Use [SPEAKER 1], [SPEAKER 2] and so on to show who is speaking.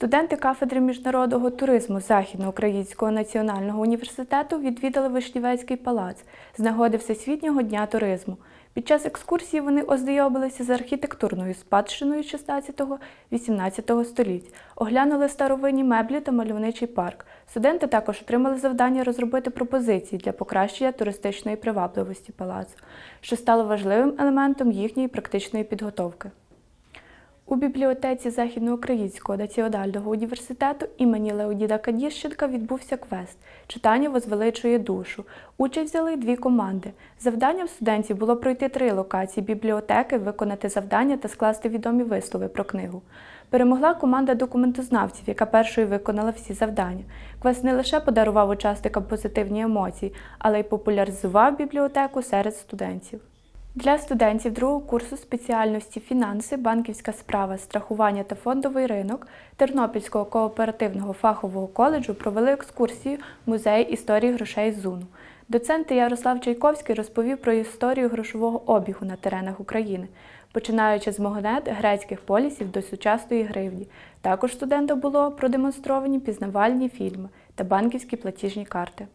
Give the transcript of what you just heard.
[SPEAKER 1] Студенти кафедри міжнародного туризму Західноукраїнського національного університету відвідали Вишнівецький палац з нагоди Всесвітнього дня туризму. Під час екскурсії вони ознайомилися з архітектурною спадщиною 16-18 століть, оглянули старовинні меблі та мальовничий парк. Студенти також отримали завдання розробити пропозиції для покращення туристичної привабливості палацу, що стало важливим елементом їхньої практичної підготовки. У бібліотеці Західноукраїнського національного університету імені Леоніда Кадіщенка відбувся квест Читання возвеличує душу. Участь взяли дві команди. Завданням студентів було пройти три локації бібліотеки, виконати завдання та скласти відомі вислови про книгу. Перемогла команда документознавців, яка першою виконала всі завдання. Квест не лише подарував учасникам позитивні емоції, але й популяризував бібліотеку серед студентів. Для студентів другого курсу спеціальності фінанси, банківська справа, страхування та фондовий ринок Тернопільського кооперативного фахового коледжу провели екскурсію музей історії грошей ЗУНу. Доцент Ярослав Чайковський розповів про історію грошового обігу на теренах України, починаючи з монет грецьких полісів до сучасної гривні. Також студентам було продемонстровані пізнавальні фільми та банківські платіжні карти.